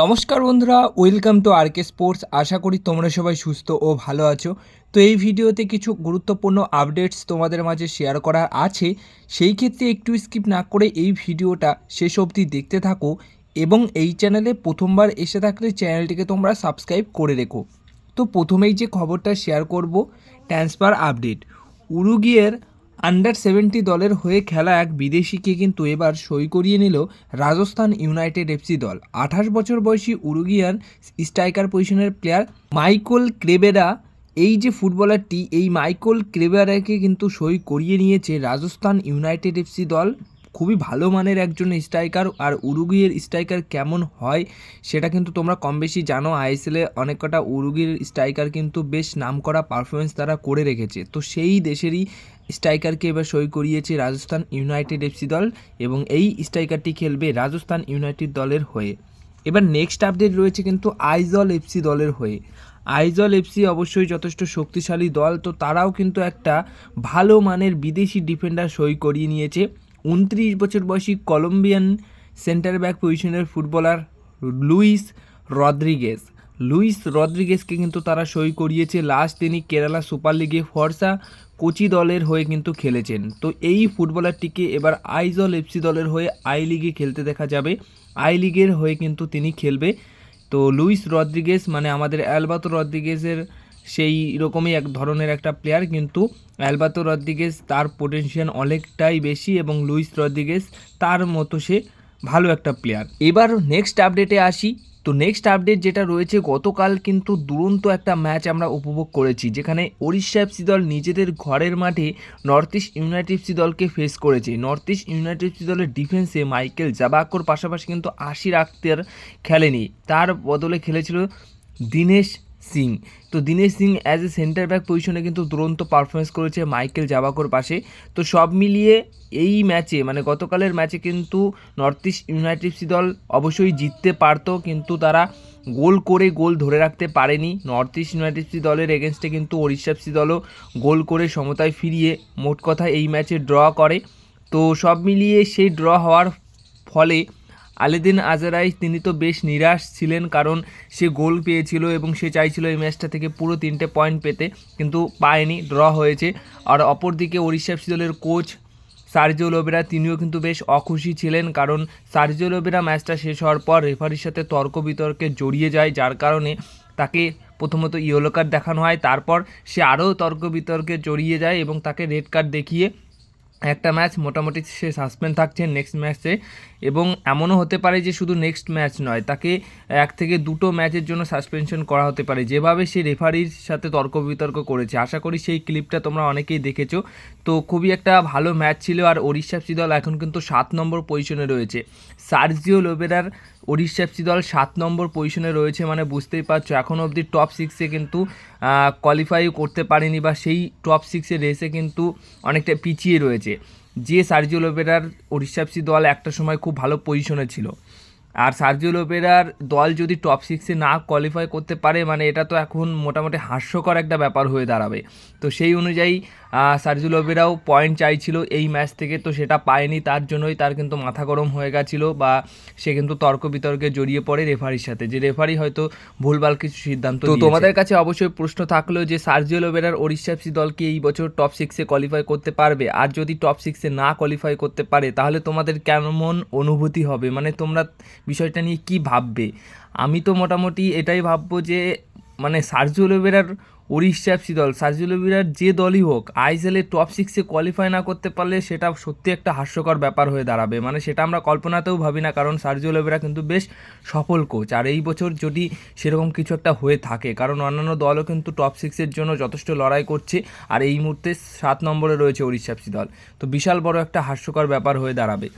নমস্কার বন্ধুরা welcome to R K sports আশা করি তোমরা সবাই সুস্থ ও ভালো আছো। তো এই ভিডিওতে কিছু গুরুত্বপূর্ণ আপডেটস তোমাদের মাঝে শেয়ার করার আছে। সেই ক্ষেত্রে একটু স্কিপ না করে এই ভিডিওটা শেষ অবধি দেখতে থাকো এবং এই চ্যানেলে প্রথমবার এসে থাকলে চ্যানেলটিকে তোমরা সাবস্ক্রাইব করে রেখো। তো প্রথমেই যে খবরটা শেয়ার করব ট্রান্সফার আপডেট উরুগিয়ের আন্ডার সেভেন্টি দলের হয়ে খেলা এক বিদেশিকে কিন্তু এবার সই করিয়ে নিল রাজস্থান ইউনাইটেড এফসি দল। আঠাশ বছর বয়সী উরুগিয়ান স্ট্রাইকার পজিশনের প্লেয়ার মাইকোল ক্রেবেরা, এই যে ফুটবলারটি, এই মাইকোল ক্রেবেরাকে কিন্তু সই করিয়ে নিয়েছে রাজস্থান ইউনাইটেড এফসি দল। খুবই ভালো মানের একজন স্ট্রাইকার আর উরুগুয়ের স্ট্রাইকার কেমন হয় সেটা কিন্তু তোমরা কম বেশি জানো। আইএসএলে অনেক কটা উরুগুয়ের স্ট্রাইকার কিন্তু বেশ নামকরা পারফরমেন্স তারা করে রেখেছে। তো সেই দেশেরই স্ট্রাইকারকে এবার সই করিয়েছে রাজস্থান ইউনাইটেড এফসি দল এবং এই স্ট্রাইকারটি খেলবে রাজস্থান ইউনাইটেড দলের হয়ে। এবার নেক্সট আপডেট রয়েছে কিন্তু আইজল এফসি দলের হয়ে। আইজল এফসি অবশ্যই যথেষ্ট শক্তিশালী দল, তো তারাও কিন্তু একটা ভালো মানের বিদেশি ডিফেন্ডার সই করিয়ে নিয়েছে। উনত্রিশ বছর বয়সী কলম্বিয়ান সেন্টার ব্যাক পজিশনের ফুটবলার লুইস রদ্রিগেস লুইস রদ্রিগেসকে কিন্তু তারা সই করিয়েছে। লাস্ট তিনি কেরালা সুপার লিগে ফর্সা কোচি দলের হয়ে কিন্তু খেলেছেন। তো এই ফুটবলারটিকে এবার আইজল এফসি দলের হয়ে আই লিগে খেলতে দেখা যাবে। আই লিগের হয়ে কিন্তু তিনি খেলবে। তো লুইস রদ্রিগেস মানে আমাদের অ্যালবাতো রদ্রিগেসের সেই রকমই এক ধরনের একটা প্লেয়ার কিন্তু অ্যালবাতো রদ্রিগেস তার পোটেনশিয়াল অনেকটাই বেশি এবং লুইস রদ্রিগেস তার মতো সে ভালো একটা প্লেয়ার এবার নেক্সট আপডেটে আসি। তো নেক্সট আপডেট যেটা রয়েছে, গতকাল কিন্তু দুরন্ত একটা ম্যাচ আমরা উপভোগ করেছি, যেখানে ওড়িশা এফসি দল নিজেদের ঘরের মাঠে নর্থ ইস্ট ইউনাইটেড এফসি দলকে ফেস করেছে। নর্থ ইস্ট ইউনাইটেড এফসি দলের ডিফেন্সে মাইকেল জাবাকর, পাশাপাশি কিন্তু আশির আক্তার খেলেনি। তার বদলে খেলেছিল দীনেশ সিং। তো Dinesh Singh as a centre back পজিশনে কিন্তু দুরন্ত পারফরমেন্স করেছে মাইকেল জাবাকর পাশে। তো সব মিলিয়ে এই ম্যাচে মানে গতকালের ম্যাচে কিন্তু নর্থ ইস্ট ইউনাইটেড দল অবশ্যই জিততে পারতো, কিন্তু তারা গোল করে গোল ধরে রাখতে পারেনি। নর্থ ইস্ট ইউনাইটেড দলের এগেনস্টে কিন্তু ওড়িশা দলও গোল করে সমতায় ফিরিয়ে মোট কথা এই ম্যাচে ড্র করে। তো সব মিলিয়ে সেই ড্র হওয়ার ফলে আলেদিন আজারাই, তিনি তো বেশ নিরাশ ছিলেন কারণ সে গোল পেয়েছিল এবং সে চাইছিল এই ম্যাচটা থেকে পুরো তিনটে পয়েন্ট পেতে, কিন্তু পায়নি, ড্র হয়েছে। আর অপরদিকে ওড়িশা দলের কোচ সার্জিও লোবেরা, তিনিও কিন্তু বেশ অখুশি ছিলেন কারণ সার্জিও লোবেরা ম্যাচটা শেষ হওয়ার পর রেফারির সাথে তর্ক বিতর্কে জড়িয়ে যায়, যার কারণে তাকে প্রথমত ইয়েলো কার্ড দেখানো হয়, তারপর সে আরও তর্ক বিতর্কে জড়িয়ে যায় এবং তাকে রেড কার্ড দেখিয়ে একটা ম্যাচ মোটামুটি সে সাসপেন্ড থাকছে নেক্সট ম্যাচে এবং এমনও হতে পারে যে শুধু নেক্সট ম্যাচ নয়, তাকে এক থেকে দুটো ম্যাচের জন্য সাসপেনশন করা হতে পারে। যেভাবে সে রেফারির সাথে তর্ক বিতর্ক করেছে, আশা করি সেই ক্লিপটা তোমরা অনেকেই দেখেছ। তো খুবই একটা ভালো ম্যাচ ছিল আর ওড়িশা দল এখন কিন্তু সাত নম্বর পজিশনে রয়েছে। সার্জিও লোবেরার ওড়িশা এফসি দল সাত নম্বর পজিশনে রয়েছে মানে বুঝতেই পারছ। এখনও অবধি টপ সিক্সে কিন্তু কোয়ালিফাই করতে পারেনি বা সেই টপ সিক্সের রেসে কিন্তু অনেকটা পিছিয়ে রয়েছে। যে সার্জিও লোবেরার ওড়িশা এফসি দল একটা সময় খুব ভালো পজিশনে ছিল। আর সার্জিও লোবেরার দল যদি টপ সিক্সে না কোয়ালিফাই করতে পারে মানে এটা তো এখন মোটামুটি হাস্যকর একটা ব্যাপার হয়ে দাঁড়াবে। তো সেই অনুযায়ী সার্জিও লোবেরাও পয়েন্ট চাইছিল এই ম্যাচ থেকে তো সেটা পায়নি তার জন্যই তার কিন্তু মাথা গরম হয়ে গেছিল বা সে কিন্তু তর্ক বিতর্কে জড়িয়ে পড়ে রেফারির সাথে যে রেফারি হয়তো ভুলভাল কিছু সিদ্ধান্ত তো তোমাদের কাছে অবশ্যই প্রশ্ন থাকল যে সার্জিও লোবেরার ওড়িশা এফসি দলকে এই বছর টপ সিক্সে কোয়ালিফাই করতে পারবে? আর যদি টপ সিক্সে না কোয়ালিফাই করতে পারে তাহলে তোমাদের কেমন অনুভূতি হবে? মানে তোমরা বিষয়টা নিয়ে কি ভাববে? আমি তো মোটামুটি এটাই ভাববো যে মানে সার্জিও লোবেরার উড়িষ্যা এফসি দল। সার্জিও লোবেরার যে দলই হোক আইএসএলের টপ সিক্সে কোয়ালিফাই না করতে পারলে সেটা সত্যি একটা হাস্যকর ব্যাপার হয়ে দাঁড়াবে। মানে সেটা আমরা কল্পনাতেও ভাবি না, কারণ সার্জিও লোবেরা কিন্তু বেশ সফল কোচ আর এই বছর যদি সেরকম কিছু একটা হয়ে থাকে, কারণ অন্যান্য দলও কিন্তু টপ সিক্সের জন্য যথেষ্ট লড়াই করছে, আর এই মুহূর্তে সাত নম্বরে রয়েছে এফসি দল। তো বিশাল বড় একটা হাস্যকর ব্যাপার হয়ে দাঁড়াবে।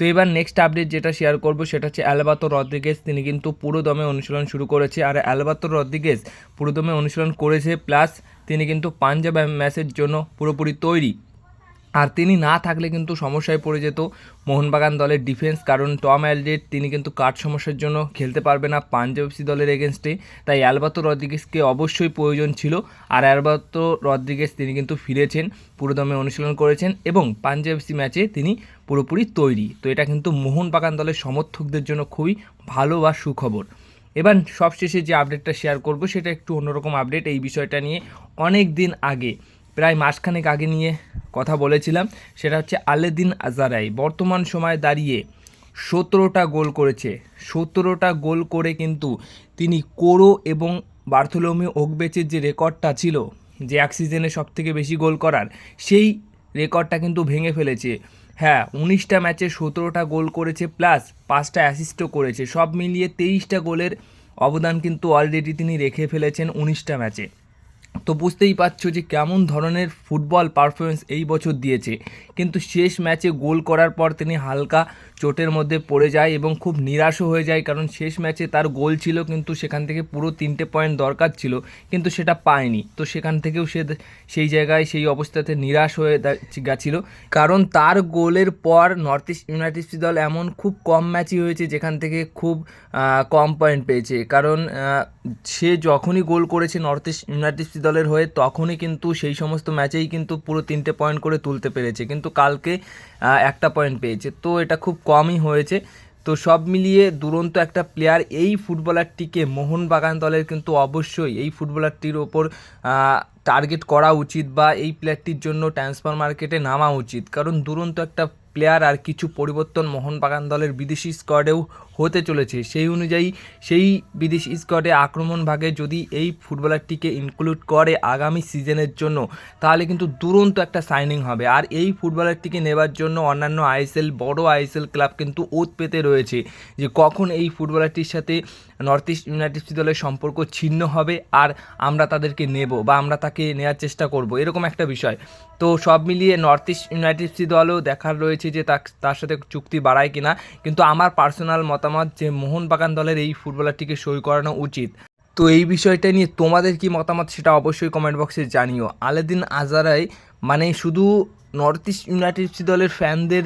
তো এবার নেক্সট আপডেট যেটা শেয়ার করব সেটা হচ্ছে অ্যালবাতো রদ্রিগেজ। তিনি কিন্তু পুরোদমে অনুশীলন শুরু করেছে আর অ্যালবাতো রদ্রিগেজ পুরোদমে অনুশীলন করেছে, প্লাস তিনি কিন্তু পাঞ্জাব ম্যাচের জন্য পুরোপুরি তৈরি। আর তিনি না থাকলে কিন্তু সমস্যায় পড়ে যেত। মোহনবাগান দলের ডিফেন্স কারণ টম অ্যালডেট তিনি কিন্তু কাঠ সমস্যার জন্য খেলতে পারবে না পাঞ্জাব এফসি দলের এগেনস্টে তাই অ্যালবাতো রদ্রিগেসকে অবশ্যই প্রয়োজন ছিল। আর অ্যালবাতো রদ্রিগেস তিনি কিন্তু ফিরেছেন, পুরোদমে অনুশীলন করেছেন এবং পাঞ্জাব এফসি ম্যাচে তিনি পুরোপুরি তৈরি। তো এটা কিন্তু মোহনবাগান দলের সমর্থকদের জন্য খুবই ভালো বা সুখবর। এবার সবশেষে যে আপডেটটা শেয়ার করব, সেটা একটু অন্যরকম আপডেট এই বিষয়টা নিয়ে। অনেক দিন আগে প্রায় মাসখানেক আগে নিয়ে কথা বলেছিলাম, সেটা হচ্ছে আলেদিন আজারাই। বর্তমান সময়ে দাঁড়িয়ে সতেরোটা গোল করেছে। সতেরোটা গোল করে কিন্তু তিনি কোরো এবং বার্থোলোমিও ওকবেচের যে রেকর্ডটা ছিল, যে এক সিজনে সব থেকে বেশি গোল করার, সেই রেকর্ডটা কিন্তু ভেঙে ফেলেছে। হ্যাঁ উনিশটা ম্যাচে সতেরোটা গোল করেছে, প্লাস পাঁচটা অ্যাসিস্টও করেছে। সব মিলিয়ে তেইশটা গোলের অবদান কিন্তু অলরেডি তিনি রেখে ফেলেছেন উনিশটা ম্যাচে। তো বুঝতেই পারছ যে কেমন ধরনের ফুটবল পারফরমেন্স এই বছর দিয়েছে। কিন্তু শেষ ম্যাচে গোল করার পর তিনি হালকা চোটের মধ্যে পড়ে যায় এবং খুব নিরাশও হয়ে যায় কারণ শেষ ম্যাচে তার গোল ছিল কিন্তু সেখান থেকে পুরো তিনটে পয়েন্ট দরকার ছিল কিন্তু সেটা পায়নি। তো সেখান থেকেও সে সেই জায়গায় সেই অবস্থাতে নিরাশ হয়ে গেছিল। কারণ তার গোলের পর নর্থ ইস্ট ইউনাইটেড দল এমন খুব কম ম্যাচই হয়েছে যেখান থেকে খুব কম পয়েন্ট পেয়েছে। কারণ সে যখনই গোল করেছে নর্থ ইস্ট ইউনাইটেড দলের হয়ে তখনই কিন্তু সেই সমস্ত ম্যাচেই কিন্তু পুরো তিনটে পয়েন্ট করে তুলতে পেরেছে। কিন্তু কালকে একটা পয়েন্ট পেয়েছে। তো এটা খুব কমই হয়েছে। তো সব মিলিয়ে দুরন্ত একটা প্লেয়ার এই ফুটবলারটিকে মোহনবাগান দলের কিন্তু অবশ্যই এই ফুটবলারটির ওপর টার্গেট করা উচিত বা এই প্লেয়ারটির জন্য ট্রান্সফার মার্কেটে নামা উচিত। কারণ দুরন্ত একটা প্লেয়ার আর কিছু পরিবর্তন মোহনবাগান দলের বিদেশি স্কোয়াডেও হতে চলেছে। সেই অনুযায়ী সেই বিদেশি স্কোয়াডে আক্রমণ ভাগে যদি এই ফুটবলারটিকে ইনক্লুড করে আগামী সিজনের জন্য, তাহলে কিন্তু দুরন্ত একটা সাইনিং হবে। আর এই ফুটবলারটিকে নেবার জন্য অন্যান্য আইএসএল, বড় আইএসএল ক্লাব কিন্তু ওত পেতে রয়েছে যে কখন এই ফুটবলারটির সাথে নর্থ ইস্ট ইউনাইটেড দলের সম্পর্ক ছিন্ন হবে আর আমরা তাদেরকে নেব বা আমরা তাকে নেওয়ার চেষ্টা করব, এরকম একটা বিষয়। তো সব মিলিয়ে নর্থ ইস্ট ইউনাইটেড দলও দেখার রয়েছে যে তার সাথে চুক্তি বাড়ায় কিনা, কিন্তু আমার পার্সোনাল মতামত যে মোহনবাগান দলের এই ফুটবলারটিকে সই করানো উচিত। তো এই বিষয়টা নিয়ে তোমাদের কি মতামত সেটা অবশ্যই কমেন্ট বক্সে জানিও। আলেদিন আজারাই মানে শুধু নর্থ ইস্ট ইউনাইটেড দলের ফ্যানদের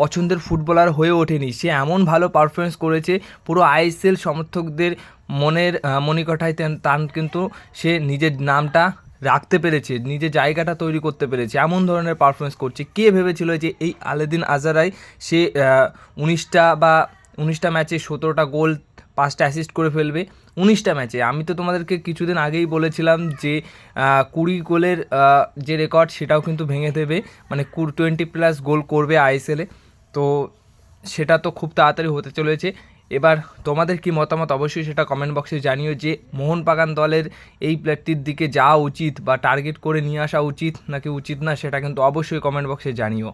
পছন্দের ফুটবলার হয়ে ওঠেনি। সে এমন ভালো পারফরমেন্স করেছে পুরো আইএসএল সমর্থকদের মনের আহ, মণিকঠায় তার কিন্তু সে নিজের নামটা রাখতে পেরেছে নিজের জায়গাটা তৈরি করতে পেরেছে এমন ধরনের পারফরমেন্স করছে। কে ভেবেছিল যে এই আলেদিন আজারাই সে উনিশটা বা উনিশটা ম্যাচে সতেরোটা গোল পাঁচটা অ্যাসিস্ট করে ফেলবে? উনিশটা ম্যাচে আমি তো তোমাদেরকে কিছুদিন আগেই বলেছিলাম যে কুড়ি গোলের যে রেকর্ড সেটাও কিন্তু ভেঙে দেবে। মানে কুড়ি টোয়েন্টি প্লাস গোল করবে আইএসএলে তো সেটা তো খুব তাড়াতাড়ি হতে চলেছে। এবার তোমাদের কি মতামত? অবশ্যই সেটা কমেন্ট বক্সে জানিও যে মোহনবাগান দলের এই প্লেয়ারটির দিকে যাওয়া উচিত বা টার্গেট করে নিয়ে আসা উচিত নাকি উচিত না সেটা কিন্তু অবশ্যই কমেন্ট বক্সে জানিও।